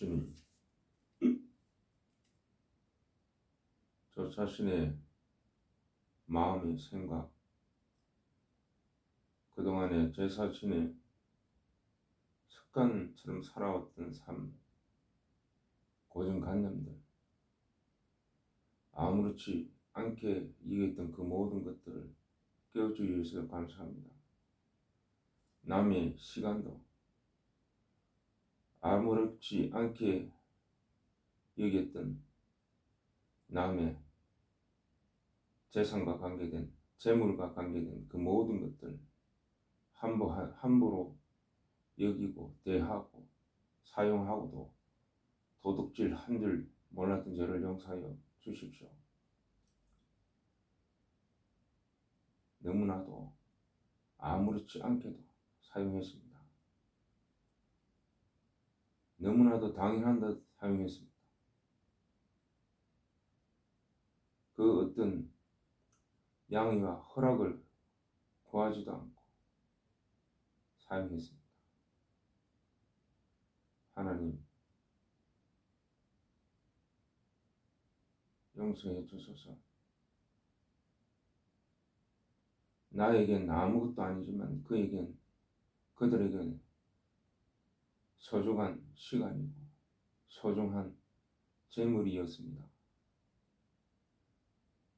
주님, 저 자신의 마음의 생각, 그동안에 제 자신의 습관처럼 살아왔던 삶, 고정관념들, 아무렇지 않게 이겼던 그 모든 것들을 깨워주기 위해서 감사합니다. 남의 시간도 아무렇지 않게 여겼던 남의 재산과 관계된 재물과 관계된 그 모든 것들 함부, 함부로 여기고 대하고 사용하고도 도둑질 한 줄 몰랐던 저를 용서하여 주십시오. 너무나도 아무렇지 않게도 사용했습니다. 너무나도 당연한 듯 사용했습니다. 그 어떤 양해와 허락을 구하지도 않고 사용했습니다. 하나님, 용서해 주소서. 나에겐 아무것도 아니지만 그에겐 그들에겐 소중한 시간이고 소중한 재물이었습니다.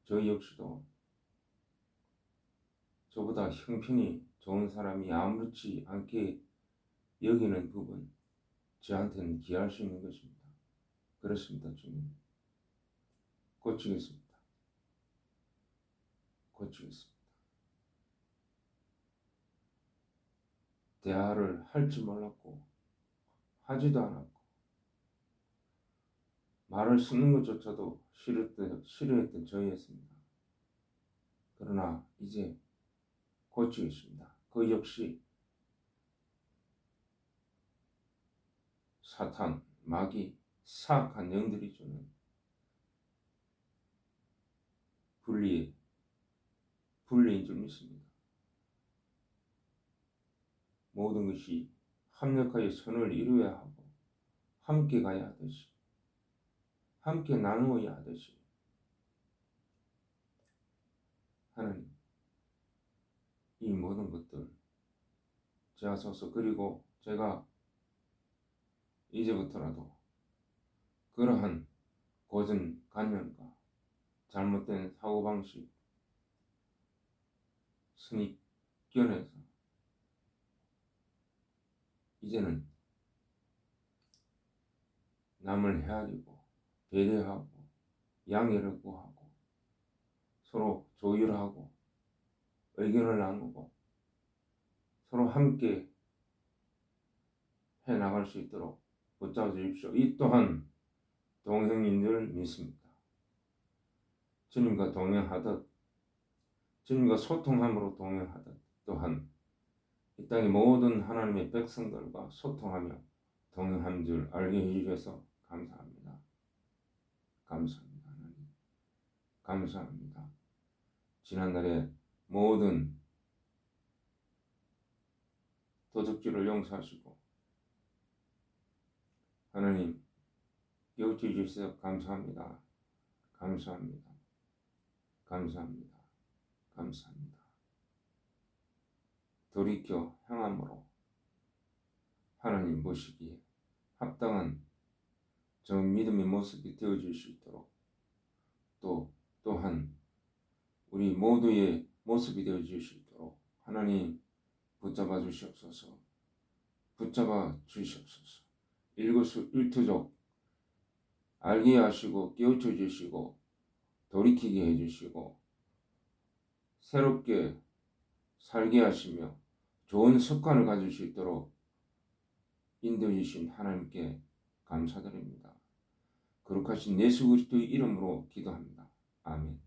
저 역시도 저보다 형편이 좋은 사람이 아무렇지 않게 여기는 부분 저한테는 기할 수 있는 것입니다. 그렇습니다, 주님. 고치겠습니다. 고치겠습니다. 대화를 할 줄 몰랐고 하지도 않았고 말을 쓰는 것조차도 싫었던, 싫어했던 저희였습니다. 그러나 이제 고치겠습니다. 그 역시 사탄, 마귀, 사악한 영들이 주는 분리, 분리인 줄 믿습니다. 모든 것이 합력하여 선을 이루어야 하고 함께 가야 하듯이 함께 나누어야 하듯이 하나님 이 모든 것들 제 하소서 그리고 제가 이제부터라도 그러한 고정관념과 잘못된 사고방식 선입견에서 이제는 남을 헤아리고 배려하고 양해를 구하고 서로 조율하고 의견을 나누고 서로 함께 해 나갈 수 있도록 붙잡아 주십시오. 이 또한 동행인 줄 믿습니다. 주님과 동행하듯 주님과 소통함으로 동행하듯 또한 이 땅의 모든 하나님의 백성들과 소통하며 동행한 줄 알게 해주셔서 감사합니다. 감사합니다. 하나님. 감사합니다. 지난날에 모든 도둑질을 용서하시고 하나님 깨우쳐 주셔서 감사합니다. 감사합니다. 감사합니다. 감사합니다. 돌이켜 향함으로 하나님 모시기에 합당한 저 믿음의 모습이 되어질 수 있도록 또 또한 우리 모두의 모습이 되어질 수 있도록 하나님 붙잡아 주시옵소서. 붙잡아 주시옵소서. 일거수 일투족 알게 하시고 깨우쳐 주시고 돌이키게 해주시고 새롭게 살게 하시며 좋은 습관을 가질 수 있도록 인도해 주신 하나님께 감사드립니다. 거룩하신 예수 그리스도의 이름으로 기도합니다. 아멘.